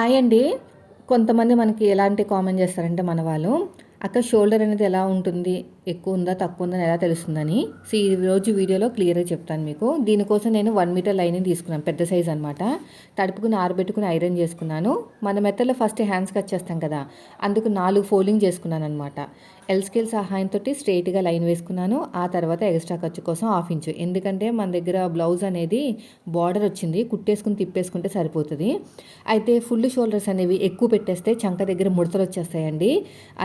Hi అండి. కొంతమంది మనకి ఎలాంటి కామెంట్ చేస్తారంటే మన వాళ్ళు అక్క షోల్డర్ అనేది ఎలా ఉంటుంది? ఎక్కువ ఉందా తక్కువ ఉందని ఎలా తెలుస్తుందని? సో ఈ రోజు వీడియోలో క్లియర్గా చెప్తాను మీకు. దీనికోసం నేను వన్ మీటర్ లైనింగ్ తీసుకున్నాను పెద్ద సైజ్ అనమాట తడుపుకుని ఆరబెట్టుకుని ఐరన్ చేసుకున్నాను. మన మెత్తలో ఫస్ట్ హ్యాండ్స్ కట్ చేస్తాం కదా అందుకు నాలుగు ఫోల్డింగ్ చేసుకున్నాను అనమాట ఎల్ స్కేల్ సహాయంతో స్ట్రైట్గా లైన్ వేసుకున్నాను. ఆ తర్వాత ఎక్స్ట్రా ఖర్చు కోసం హాఫ్ ఇంచు ఎందుకంటే మన దగ్గర బ్లౌజ్ అనేది బార్డర్ వచ్చింది. కుట్టేసుకుని తిప్పేసుకుంటే సరిపోతుంది. అయితే ఫుల్ షోల్డర్స్ అనేవి ఎక్కువ పెట్టేస్తే చంక దగ్గర ముడతలు వచ్చేస్తాయండి.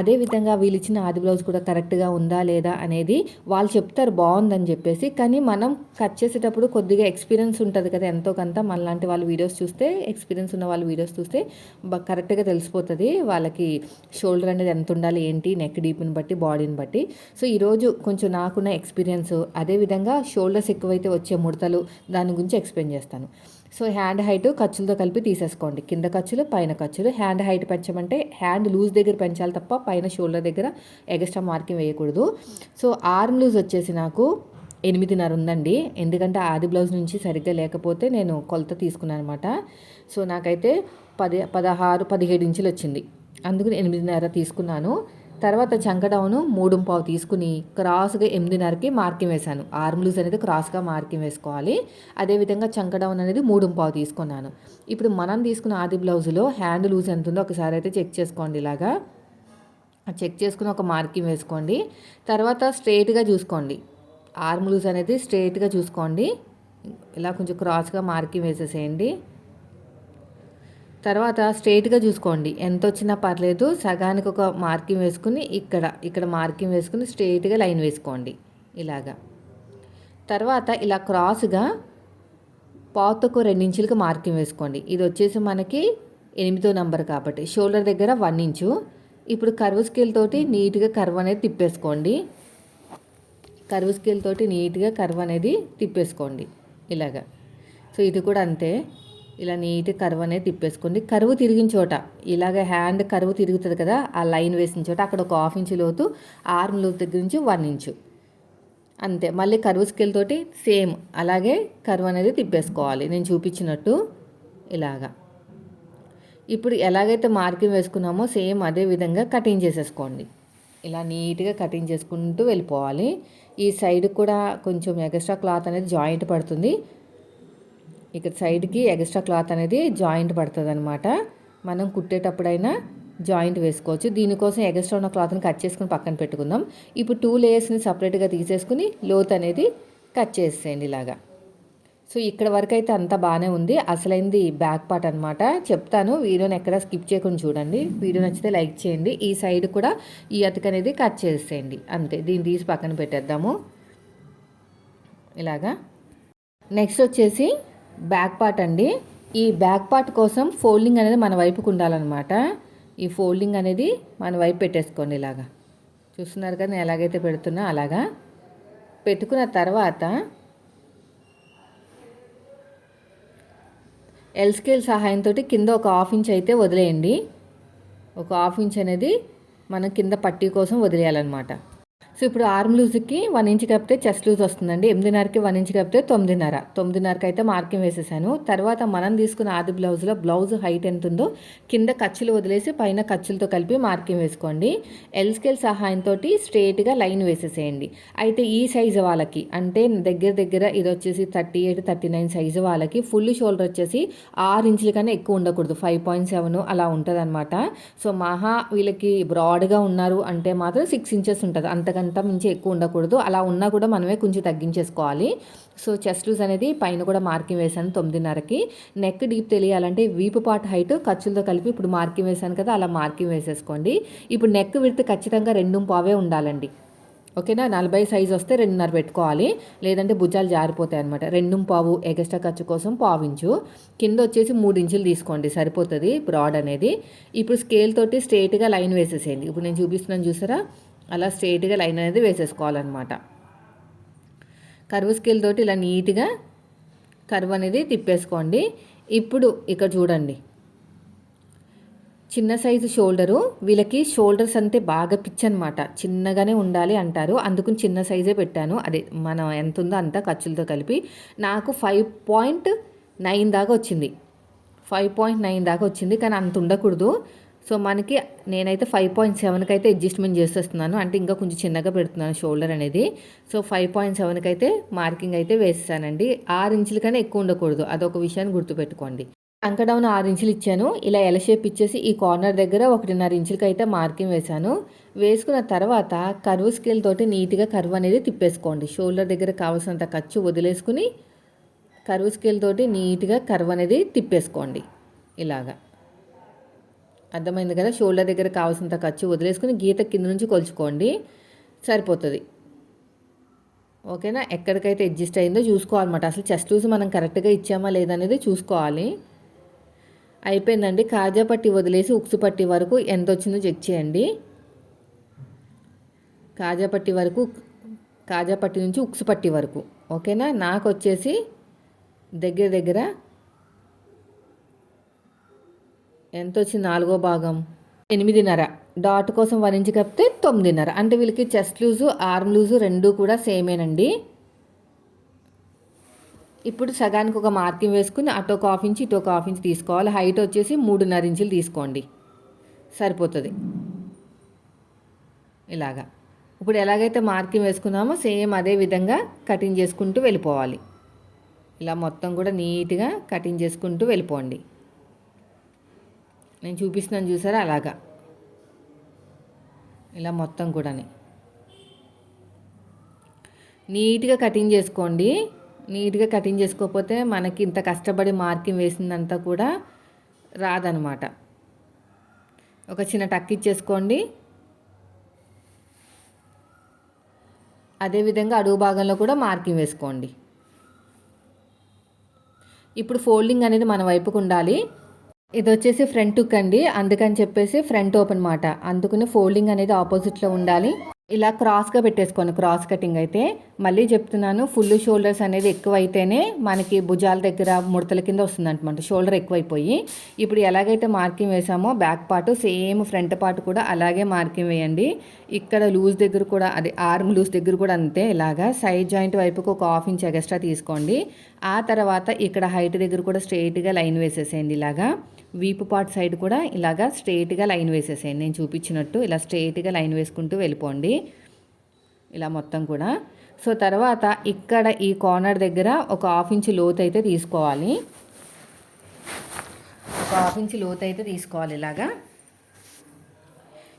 అదేవిధంగా వీళ్ళు ఇచ్చిన ఆది బ్లౌజ్ కూడా కరెక్ట్గా ఉందా లేదా అనేది వాళ్ళు చెప్తారు బాగుందని చెప్పేసి. కానీ మనం కట్ చేసేటప్పుడు కొద్దిగా ఎక్స్పీరియన్స్ ఉంటుంది కదా ఎంతో కొంత. మనలాంటి వాళ్ళ వీడియోస్ చూస్తే ఎక్స్పీరియన్స్ ఉన్న వాళ్ళ వీడియోస్ చూస్తే కరెక్ట్గా తెలిసిపోతుంది వాళ్ళకి షోల్డర్ అనేది ఎంత ఉండాలి ఏంటి నెక్ డీప్ని బట్టి బాడీని బట్టి. సో ఈరోజు కొంచెం నాకున్న ఎక్స్పీరియన్స్ అదేవిధంగా షోల్డర్స్ ఎక్కువైతే వచ్చే ముడతలు దాని గురించి ఎక్స్ప్లెయిన్ చేస్తాను. సో హ్యాండ్ హైట్ ఖర్చులతో కలిపి తీసేసుకోండి. కింద ఖర్చులు పైన ఖర్చులు. హ్యాండ్ హైట్ పెంచమంటే హ్యాండ్ లూజ్ దగ్గర పెంచాలి తప్ప పైన షోల్డర్ దగ్గర ఎగస్ట్రా మార్కింగ్ వేయకూడదు. సో ఆర్మ్ లూజ్ వచ్చేసి నాకు ఎనిమిదిన్నర ఉందండి. ఎందుకంటే ఆది బ్లౌజ్ నుంచి సరిగ్గా లేకపోతే నేను కొలత తీసుకున్నాను అనమాట సో నాకైతే పది పదహారు పదిహేడు ఇంచులు వచ్చింది. అందుకు ఎనిమిదిన్నర తీసుకున్నాను. తర్వాత చంకడౌను మూడు పావు తీసుకుని క్రాస్గా ఎనిమిదిన్నరకి మార్కింగ్ వేశాను. ఆర్మ్ లూజ్ అనేది క్రాస్గా మార్కింగ్ వేసుకోవాలి. అదేవిధంగా చంకడౌన్ అనేది మూడు పావు తీసుకున్నాను. ఇప్పుడు మనం తీసుకున్న ఆది బ్లౌజ్లో హ్యాండ్ లూజ్ ఎంత ఉందో ఒకసారి అయితే చెక్ చేసుకోండి ఇలాగా. చెక్ చేసుకుని ఒక మార్కింగ్ వేసుకోండి. తర్వాత స్ట్రైట్గా చూసుకోండి. ఆర్మ్ లూజ్ అనేది స్ట్రైట్గా చూసుకోండి. ఇలా కొంచెం క్రాస్గా మార్కింగ్ వేసేసేయండి. తర్వాత స్ట్రైట్గా చూసుకోండి. ఎంత వచ్చినా పర్లేదు సగానికి ఒక మార్కింగ్ వేసుకుని ఇక్కడ ఇక్కడ మార్కింగ్ వేసుకుని స్ట్రైట్గా లైన్ వేసుకోండి. ఇలాగా. తర్వాత ఇలా క్రాస్గా పాతకు రెండించులకు మార్కింగ్ వేసుకోండి. ఇది వచ్చేసి మనకి ఎనిమిదో నెంబర్ కాబట్టి. షోల్డర్ దగ్గర వన్ ఇంచు. ఇప్పుడు కర్వ్ స్కేల్ తోటి నీట్గా కర్వ్ అనేది తిప్పేసుకోండి. కర్వ్ స్కేల్ తోటి నీట్గా కర్వ్ అనేది తిప్పేసుకోండి. ఇలాగా. సో ఇది కూడా అంతే. ఇలా నీట్ కరువు అనేది తిప్పేసుకోండి. కరువు తిరిగిన చోట ఇలాగ హ్యాండ్ కరువు తిరుగుతుంది కదా ఆ లైన్ వేసిన చోట అక్కడ ఒక హాఫ్ ఇంచు లోతు ఆర్మ్ లోతు దగ్గర నుంచి వన్ ఇంచు. అంతే మళ్ళీ కరువు స్కేల్ తోటి సేమ్ అలాగే కరువు అనేది తిప్పేసుకోవాలి. నేను చూపించినట్టు ఇలాగా. ఇప్పుడు ఎలాగైతే మార్కింగ్ వేసుకున్నామో సేమ్ అదే విధంగా కటింగ్ చేసేసుకోండి. ఇలా నీట్గా కటింగ్ చేసుకుంటూ వెళ్ళిపోవాలి. ఈ సైడ్ కూడా కొంచెం ఎక్స్ట్రా క్లాత్ అనేది జాయింట్ పడుతుంది. ఇక్కడ సైడ్కి ఎక్స్ట్రా క్లాత్ అనేది జాయింట్ పడుతుంది అనమాట మనం కుట్టేటప్పుడైనా జాయింట్ వేసుకోవచ్చు. దీనికోసం ఎక్స్ట్రా ఉన్న క్లాత్ని కట్ చేసుకుని పక్కన పెట్టుకుందాం. ఇప్పుడు టూ లేయర్స్ని సపరేట్గా తీసేసుకుని లోత్ అనేది కట్ చేసేయండి ఇలాగా. సో ఇక్కడ వరకు అయితే అంతా బాగానే ఉంది. అసలైంది బ్యాక్ పార్ట్ అనమాట చెప్తాను వీడియోని ఎక్కడ స్కిప్ చేయకుండా చూడండి. వీడియో నచ్చితే లైక్ చేయండి. ఈ సైడ్ కూడా ఈ అతిక అనేది కట్ చేసేయండి. అంతే దీన్ని తీసి పక్కన పెట్టేద్దాము. ఇలాగా. నెక్స్ట్ వచ్చేసి బ్యాక్ పార్ట్ అండి. ఈ బ్యాక్ పార్ట్ కోసం ఫోల్డింగ్ అనేది మన వైపుకు ఉండాలన్నమాట. ఈ ఫోల్డింగ్ అనేది మన వైపు పెట్టేసుకోండి ఇలాగా. చూస్తున్నారు కదా నేను ఎలాగైతే పెడుతున్నా అలాగా. పెట్టుకున్న తర్వాత ఎల్ స్కేల్ సహాయంతో కింద ఒక హాఫ్ ఇంచ్ అయితే వదిలేయండి. ఒక హాఫ్ ఇంచ్ అనేది మనం కింద పట్టీ కోసం వదిలేయాలన్నమాట. సో ఇప్పుడు ఆర్మ్ లూజ్కి వన్ ఇంచ్ కప్పితే చెస్ట్ లూజ్ వస్తుందండి. ఎనిమిదిన్నరకి వన్ ఇంచ్ కప్పితే తొమ్మిదిన్నర. తొమ్మిదిన్నరకి అయితే మార్కింగ్ వేసేసాను. తర్వాత మనం తీసుకున్న ఆది బ్లౌజ్లో బ్లౌజ్ హైట్ ఎంత ఉందో కింద ఖర్చులు వదిలేసి పైన ఖర్చులతో కలిపి మార్కింగ్ వేసుకోండి. ఎల్ స్కేల్ సహాయంతో స్ట్రేట్గా లైన్ వేసేసేయండి. అయితే ఈ సైజు వాళ్ళకి అంటే దగ్గర దగ్గర ఇది వచ్చేసి thirty eight thirty nine size వాళ్ళకి ఫుల్ షోల్డర్ వచ్చేసి ఆరు ఇంచుల కన్నా ఎక్కువ ఉండకూడదు. ఫైవ్ పాయింట్ సెవెన్ అలా ఉంటుంది అనమాట సో మహా వీళ్ళకి బ్రాడ్గా ఉన్నారు అంటే మాత్రం సిక్స్ ఇంచెస్ ఉంటుంది. అంతకన్నా అంతా మించి ఎక్కువ ఉండకూడదు. అలా ఉన్నా కూడా మనమే కొంచెం తగ్గించేసుకోవాలి. సో చెస్ట్ లూజ్ అనేది పైన కూడా మార్కింగ్ వేసాను తొమ్మిదిన్నరకి. నెక్ డీప్ తెలియాలంటే వీపు పాటు హైట్ ఖర్చులతో కలిపి ఇప్పుడు మార్కింగ్ వేసాను కదా అలా మార్కింగ్ వేసేసుకోండి. ఇప్పుడు నెక్ విడత ఖచ్చితంగా రెండు పావే ఉండాలండి. ఓకేనా? నలభై సైజ్ వస్తే రెండున్నర పెట్టుకోవాలి. లేదంటే భుజాలు జారిపోతాయి అనమాట రెండు పావు ఎగస్ట్రా ఖర్చు కోసం పావించు. కింద వచ్చేసి మూడు ఇంచులు తీసుకోండి. సరిపోతుంది బ్రాడ్ అనేది. ఇప్పుడు స్కేల్ తోటి స్ట్రేట్గా లైన్ వేసేసేయండి. ఇప్పుడు నేను చూపిస్తున్నాను చూసారా? అలా స్ట్రైట్గా లైన్ అనేది వేసేసుకోవాలన్నమాట. కర్వ్ స్కేల్ తోటి ఇలా నీట్గా కర్వ్ అనేది తిప్పేసుకోండి. ఇప్పుడు ఇక్కడ చూడండి. చిన్న సైజు షోల్డరు వీళ్ళకి షోల్డర్స్ అంతే బాగా పిచ్ అనమాట చిన్నగానే ఉండాలి అంటారు. అందుకు చిన్న సైజే పెట్టాను. అదే మనం ఎంత ఉందో అంత ఖర్చులతో కలిపి. నాకు ఫైవ్ పాయింట్ నైన్ దాకా వచ్చింది. ఫైవ్ పాయింట్ నైన్ దాకా వచ్చింది. కానీ అంత ఉండకూడదు. సో మనకి నేనైతే ఫైవ్ పాయింట్ సెవెన్కి అయితే అడ్జస్ట్మెంట్ చేసేస్తున్నాను. అంటే ఇంకా కొంచెం చిన్నగా పెడుతున్నాను షోల్డర్ అనేది. సో ఫైవ్ పాయింట్ సెవెన్కి అయితే మార్కింగ్ అయితే వేసేసానండి. ఆరు ఇంచుల కన్నా ఎక్కువ ఉండకూడదు. అదొక విషయాన్ని గుర్తుపెట్టుకోండి. అంక డౌన్ ఆరు ఇంచులు ఇచ్చాను. ఇలా ఎల షేప్ ఇచ్చేసి ఈ కార్నర్ దగ్గర ఒకటిన్నర ఇంచులకి అయితే మార్కింగ్ వేశాను. వేసుకున్న తర్వాత కర్వ్ స్కేల్ తోటి నీట్గా కర్వ్ అనేది తిప్పేసుకోండి. షోల్డర్ దగ్గర కావాల్సినంత ఖర్చు వదిలేసుకుని కర్వ్ స్కేల్ తోటి నీట్గా కర్వ్ అనేది తిప్పేసుకోండి. ఇలాగా. అర్థమైంది కదా? షోల్డర్ దగ్గర కావాల్సినంత ఖర్చు వదిలేసుకుని గీత కింద నుంచి కొలుచుకోండి. సరిపోతుంది. ఓకేనా? ఎక్కడికైతే అడ్జస్ట్ అయిందో చూసుకోవాలన్నమాట. అసలు చెస్ట్ లూజ్ మనం కరెక్ట్గా ఇచ్చామా లేదనేది చూసుకోవాలి. అయిపోయిందండి. కాజా పట్టి వదిలేసి ఉక్సు పట్టి వరకు ఎంత వచ్చిందో చెక్ చేయండి. కాజా పట్టి వరకు కాజా పట్టి నుంచి ఉక్సు పట్టి వరకు. ఓకేనా? నాకు వచ్చేసి దగ్గర దగ్గర ఎంత వచ్చింది నాలుగో భాగం. ఎనిమిదిన్నర. డాట్ కోసం వన్ ఇంచ్ కప్పితే తొమ్మిదిన్నర. అంటే వీళ్ళకి చెస్ట్ లూజు ఆర్మ్ లూజు రెండు కూడా సేమేనండి. ఇప్పుడు సగానికి ఒక మార్కింగ్ వేసుకుని అటు ఒక హాఫ్ ఇంచ్ ఇటు ఒక హాఫ్ ఇంచ్ తీసుకోవాలి. హైట్ వచ్చేసి మూడున్నర ఇంచులు తీసుకోండి. సరిపోతుంది. ఇలాగా. ఇప్పుడు ఎలాగైతే మార్కింగ్ వేసుకున్నామో సేమ్ అదే విధంగా కటింగ్ చేసుకుంటూ వెళ్ళిపోవాలి. ఇలా మొత్తం కూడా నీట్గా కటింగ్ చేసుకుంటూ వెళ్ళిపోండి. నేను చూపిస్తున్నాను చూసారా? అలాగా. ఇలా మొత్తం కూడా నీట్గా కటింగ్ చేసుకోండి. నీట్గా కటింగ్ చేసుకోకపోతే మనకి ఇంత కష్టపడి మార్కింగ్ వేసిందంతా కూడా రాదనమాట. ఒక చిన్న టక్ ఇచ్చేసుకోండి. అదేవిధంగా అడుగు భాగంలో కూడా మార్కింగ్ వేసుకోండి. ఇప్పుడు ఫోల్డింగ్ అనేది మన వైపుకు ఉండాలి. ఇది వచ్చేసి ఫ్రంట్ టుక్ అండి. అందుకని చెప్పేసి ఫ్రంట్ ఓపెన్ మాట. అందుకని ఫోల్డింగ్ అనేది ఆపోజిట్లో ఉండాలి. ఇలా క్రాస్గా పెట్టేసుకోండి. క్రాస్ కటింగ్ అయితే. మళ్ళీ చెప్తున్నాను ఫుల్ షోల్డర్స్ అనేది ఎక్కువ అయితేనే మనకి భుజాల దగ్గర ముడతల కింద వస్తుందన్నమాట. షోల్డర్ ఎక్కువైపోయి. ఇప్పుడు ఎలాగైతే marking వేసామో back part same front part కూడా అలాగే మార్కింగ్ వేయండి. ఇక్కడ లూజ్ దగ్గర కూడా అదే ఆర్మ్ లూజ్ దగ్గర కూడా అంతే. ఇలాగా సైడ్ జాయింట్ వైపుకు ఒక హాఫ్ ఇంచ్ ఎక్స్ట్రా తీసుకోండి. ఆ తర్వాత ఇక్కడ హైట్ దగ్గర కూడా స్ట్రెయిట్గా లైన్ వేసేసేయండి ఇలాగా. వీపు పార్ట్ సైడ్ కూడా ఇలాగా స్ట్రేట్గా లైన్ వేసేసేయండి. నేను చూపించినట్టు ఇలా స్ట్రైట్గా లైన్ వేసుకుంటూ వెళ్ళిపోండి. ఇలా మొత్తం కూడా. సో తర్వాత ఇక్కడ ఈ కార్నర్ దగ్గర ఒక హాఫ్ ఇంచ్ లోతు అయితే తీసుకోవాలి. ఒక హాఫ్ ఇంచ్ లోతు అయితే తీసుకోవాలి ఇలాగా.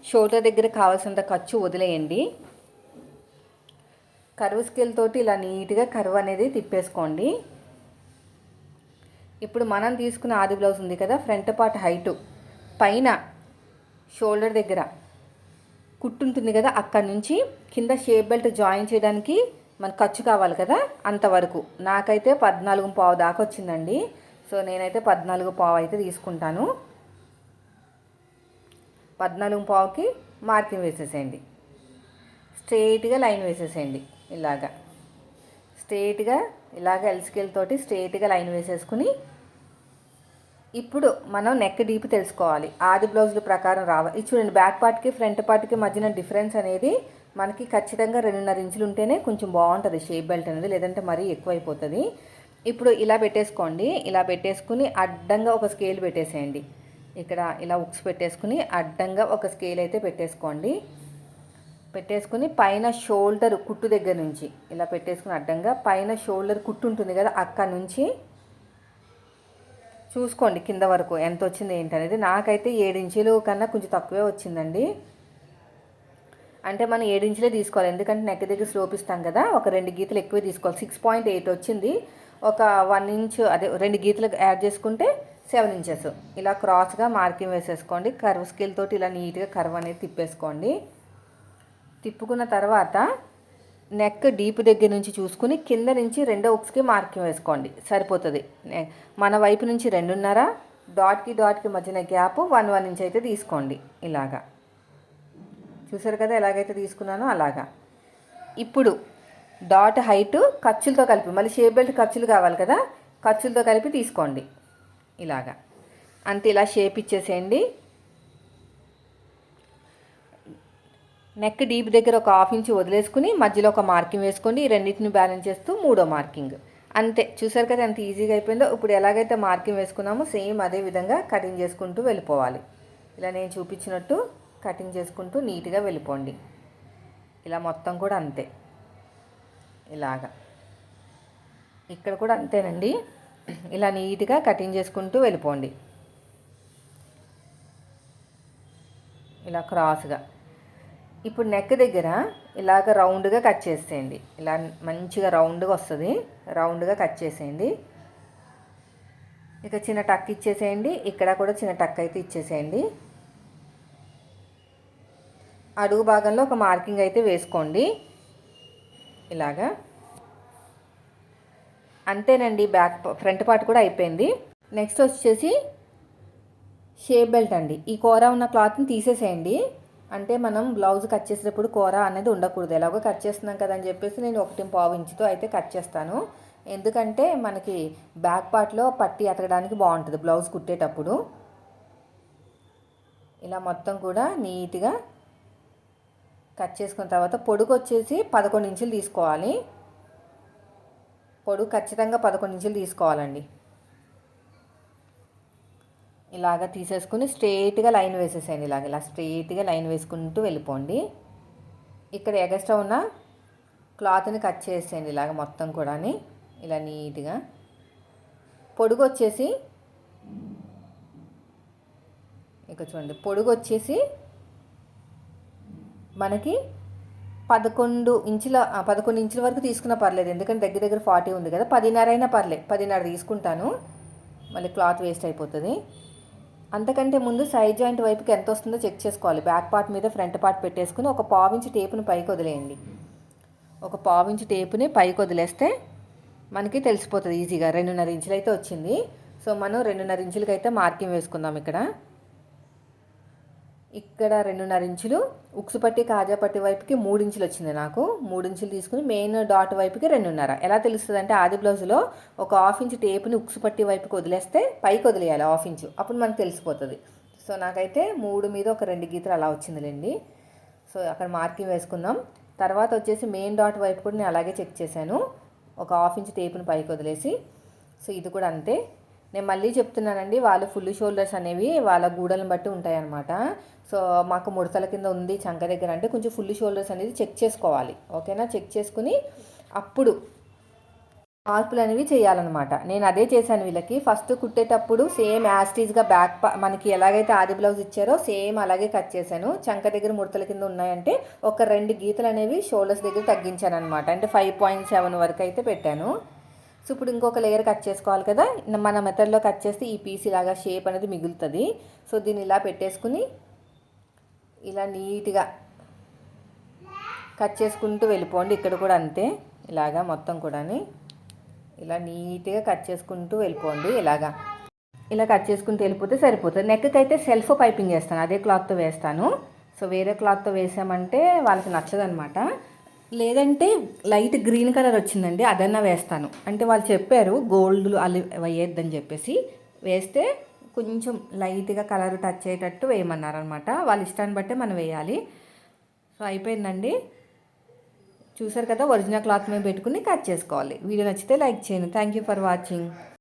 షోల్డర్ దగ్గర కావాల్సినంత ఖర్చు వదిలేయండి. కరువు స్కేల్ తోటి ఇలా నీట్గా కరువు అనేది తిప్పేసుకోండి. ఇప్పుడు మనం తీసుకున్న ఆది బ్లౌజ్ ఉంది కదా ఫ్రంట్ పార్ట్ హైటు. పైన షోల్డర్ దగ్గర కుట్టుంటుంది కదా అక్కడ నుంచి కింద షేప్ బెల్ట్ జాయిన్ చేయడానికి మనకు ఖర్చు కావాలి కదా అంతవరకు. నాకైతే పద్నాలుగు పావు దాకా వచ్చిందండి. సో నేనైతే పద్నాలుగు పావు అయితే తీసుకుంటాను. పద్నాలుగు పావుకి మార్కింగ్ వేసేసేయండి. స్ట్రెయిట్గా లైన్ వేసేసేయండి ఇలాగా. స్ట్రెయిట్గా ఇలాగ ఎల్స్కేల్ తోటి స్ట్రైట్గా లైన్ వేసేసుకుని ఇప్పుడు మనం నెక్ డీప్ తెలుసుకోవాలి. ఆది బ్లౌజుల ప్రకారం రావాలి. ఇది చూడండి బ్యాక్ పార్ట్కి ఫ్రంట్ పార్ట్కి మధ్యన డిఫరెన్స్ అనేది మనకి ఖచ్చితంగా రెండున్నర ఇంచులు ఉంటేనే కొంచెం బాగుంటుంది షేప్ బెల్ట్ అనేది లేదంటే మరీ ఎక్కువైపోతుంది. ఇప్పుడు ఇలా పెట్టేసుకోండి. ఇలా పెట్టేసుకుని అడ్డంగా ఒక స్కేల్ పెట్టేసేయండి. ఇక్కడ ఇలా ఉక్స్ పెట్టేసుకుని అడ్డంగా ఒక స్కేల్ అయితే పెట్టేసుకోండి. పెట్టేసుకుని పైన షోల్డర్ కుట్టు దగ్గర నుంచి ఇలా పెట్టేసుకుని అడ్డంగా పైన షోల్డర్ కుట్టు ఉంటుంది కదా అక్కడ నుంచి చూసుకోండి కింద వరకు ఎంత వచ్చింది ఏంటనేది. నాకైతే ఇంచులు కన్నా కొంచెం తక్కువే వచ్చిందండి. అంటే మనం ఏడించలే తీసుకోవాలి. ఎందుకంటే నెక్ దగ్గర స్లోప్ ఇస్తాం కదా ఒక రెండు గీతలు ఎక్కువే తీసుకోవాలి. సిక్స్ పాయింట్ ఎయిట్ వచ్చింది. ఒక వన్ ఇంచ్ అదే రెండు గీతలు యాడ్ చేసుకుంటే సెవెన్ ఇంచెస్ ఇలా క్రాస్గా మార్కింగ్ వేసేసుకోండి. కర్వ్ స్కేల్ తోటి ఇలా నీట్గా కర్వ్ అనేది తిప్పేసుకోండి. తిప్పుకున్న తర్వాత నెక్ డీప్ దగ్గర నుంచి చూసుకుని కింద నుంచి రెండో ఉక్స్కి మార్కింగ్ వేసుకోండి. సరిపోతుంది. మన వైపు నుంచి రెండున్నర డాట్కి డాట్కి మధ్యన గ్యాప్ వన్ వన్ ఇంచ్ అయితే తీసుకోండి. ఇలాగా. చూసారు కదా ఎలాగైతే తీసుకున్నానో అలాగా. ఇప్పుడు డాట్ హైట్ ఖర్చులతో కలిపి మళ్ళీ షేప్ బెల్ట్ ఖర్చులు కావాలి కదా ఖర్చులతో కలిపి తీసుకోండి. ఇలాగా. అంతే ఇలా షేప్ ఇచ్చేసేయండి. నెక్ డీప్ దగ్గర ఒక హాఫ్ ఇంచ్ వదిలేసుకుని మధ్యలో ఒక మార్కింగ్ వేసుకోండి. ఈ రెండింటిని బ్యాలెన్స్ చేస్తూ మూడో మార్కింగ్ అంతే. చూసారు కదా ఎంత ఈజీగా అయిపోయిందో? ఇప్పుడు ఎలాగైతే మార్కింగ్ వేసుకున్నామో సేమ్ అదే విధంగా కటింగ్ చేసుకుంటూ వెళ్ళిపోవాలి. ఇలా నేను చూపించినట్టు కటింగ్ చేసుకుంటూ నీట్గా వెళ్ళిపోండి. ఇలా మొత్తం కూడా అంతే. ఇలాగా. ఇక్కడ కూడా అంతేనండి. ఇలా నీట్గా కటింగ్ చేసుకుంటూ వెళ్ళిపోండి. ఇలా క్రాస్గా ఇప్పుడు నెక్ దగ్గర ఇలాగ రౌండ్గా కట్ చేసేయండి. ఇలా మంచిగా రౌండ్గా వస్తుంది. రౌండ్గా కట్ చేసేయండి. ఇక చిన్న టక్ ఇచ్చేసేయండి. ఇక్కడ కూడా చిన్న టక్ అయితే ఇచ్చేసేయండి. అడుగు భాగంలో ఒక మార్కింగ్ అయితే వేసుకోండి. ఇలాగా. అంతేనండి బ్యాక్ ఫ్రంట్ పార్ట్ కూడా అయిపోయింది. నెక్స్ట్ వచ్చేసి షేప్ బెల్ట్ అండి. ఈ కూర ఉన్న క్లాత్ని తీసేసేయండి. అంటే మనం బ్లౌజ్ కట్ చేసేటప్పుడు కూర అనేది ఉండకూడదు. ఎలాగో కట్ చేస్తున్నాం కదా అని చెప్పేసి నేను ఒకటి పావు ఇంచుతో అయితే కట్ చేస్తాను. ఎందుకంటే మనకి బ్యాక్ పార్ట్లో పట్టి అతకడానికి బాగుంటుంది బ్లౌజ్ కుట్టేటప్పుడు. ఇలా మొత్తం కూడా నీట్గా కట్ చేసుకున్న తర్వాత పొడుగు వచ్చేసి పదకొండు ఇంచులు తీసుకోవాలి. పొడుగు ఖచ్చితంగా పదకొండు ఇంచులు తీసుకోవాలండి. ఇలాగ తీసేసుకుని స్ట్రేట్గా లైన్ వేసేసేయండి ఇలాగ. ఇలా స్ట్రేట్గా లైన్ వేసుకుంటూ వెళ్ళిపోండి. ఇక్కడ ఎగస్ట్రా ఉన్న క్లాత్ని కట్ చేసేయండి ఇలాగ మొత్తం కూడా ఇలా నీట్గా. పొడుగు వచ్చేసి ఇక్కడ చూడండి పొడుగు వచ్చేసి మనకి పదకొండు ఇంచుల పదకొండు ఇంచుల వరకు తీసుకున్నా పర్లేదు. ఎందుకంటే దగ్గర దగ్గర ఫార్టీ ఉంది కదా. పదిన్నర అయినా పర్లేదు పదిన్నర తీసుకుంటాను. మళ్ళీ క్లాత్ వేస్ట్ అయిపోతుంది. అంతకంటే ముందు సైడ్ జాయింట్ వైపుకి ఎంత వస్తుందో చెక్ చేసుకోవాలి. బ్యాక్ పార్ట్ మీద ఫ్రంట్ పార్ట్ పెట్టేసుకుని ఒక పావించి టేపును పైకి వదిలేయండి. ఒక పావించి టేపుని పైకి వదిలేస్తే మనకి తెలిసిపోతుంది ఈజీగా. రెండున్నర ఇంచులు అయితే వచ్చింది. సో మనం రెండున్నర ఇంచులకి అయితే మార్కింగ్ వేసుకుందాం ఇక్కడ. ఇక్కడ రెండున్నర ఇంచులు ఉక్సు పట్టి కాజా పట్టి వైపుకి మూడు ఇంచులు వచ్చింది నాకు. మూడు ఇంచులు తీసుకుని మెయిన్ డాట్ వైపుకి రెండున్నర. ఎలా తెలుస్తుంది అంటే ఆది బ్లౌజ్లో ఒక హాఫ్ ఇంచ్ టేప్ని ఉక్సు పట్టి వైపుకి వదిలేస్తే పైకి వదిలేయాలి హాఫ్ ఇంచు. అప్పుడు మనకు తెలిసిపోతుంది. సో నాకైతే మూడు మీద ఒక రెండు గీతలు అలా వచ్చిందిలేండి. సో అక్కడ మార్కింగ్ వేసుకుందాం. తర్వాత వచ్చేసి మెయిన్ డాట్ వైపు కూడా నేను అలాగే చెక్ చేశాను. ఒక హాఫ్ ఇంచ్ టేపుని పైకి వదిలేసి. సో ఇది కూడా అంతే. నేను మళ్ళీ చెప్తున్నానండి వాళ్ళు ఫుల్ షోల్డర్స్ అనేవి వాళ్ళ గూడలను బట్టి ఉంటాయన్నమాట. సో మాకు ముడతల కింద ఉంది చంక దగ్గర అంటే కొంచెం ఫుల్ షోల్డర్స్ అనేది చెక్ చేసుకోవాలి. ఓకేనా? చెక్ చేసుకుని అప్పుడు మార్పులు అనేవి చేయాలన్నమాట. నేను అదే చేశాను వీళ్ళకి. ఫస్ట్ కుట్టేటప్పుడు సేమ్ యాస్టీజ్గా బ్యాక్ మనకి ఎలాగైతే ఆది బ్లౌజ్ ఇచ్చారో సేమ్ అలాగే కట్ చేశాను. చంక దగ్గర ముడతల కింద ఉన్నాయంటే ఒక రెండు గీతలు అనేవి షోల్డర్స్ దగ్గర తగ్గించాను అనమాట అంటే ఫైవ్ పాయింట్ సెవెన్ వరకు అయితే పెట్టాను. సో ఇప్పుడు ఇంకొక లేయర్ కట్ చేసుకోవాలి కదా. మన మెథడ్లో కట్ చేస్తే ఈ పీస్ ఇలాగా షేప్ అనేది మిగులుతుంది. సో దీన్ని ఇలా పెట్టేసుకుని ఇలా నీట్గా కట్ చేసుకుంటూ వెళ్ళిపోండి. ఇక్కడ కూడా అంతే. ఇలాగా మొత్తం కూడా ఇలా నీట్గా కట్ చేసుకుంటూ వెళ్ళిపోండి. ఇలాగా ఇలా కట్ చేసుకుంటూ వెళ్ళిపోతే సరిపోతుంది. నెక్కి అయితే సెల్ఫ్ పైపింగ్ చేస్తాను. అదే క్లాత్తో వేస్తాను. సో వేరే క్లాత్తో వేసామంటే వాళ్ళకి నచ్చదనమాట లేదంటే లైట్ గ్రీన్ కలర్ వచ్చిందండి అదన్నా వేస్తాను. అంటే వాళ్ళు చెప్పారు గోల్డ్ అల్లి వేయొద్దని చెప్పేసి వేస్తే కొంచెం లైట్గా కలర్ టచ్ అయ్యేటట్టు వేయమన్నారనమాట వాళ్ళ ఇష్టాన్ని బట్టే మనం వేయాలి. సో అయిపోయిందండి. చూసారు కదా ఒరిజినల్ క్లాత్ మీద పెట్టుకుని కట్ చేసుకోవాలి. వీడియో నచ్చితే లైక్ చేయండి. Thank you for watching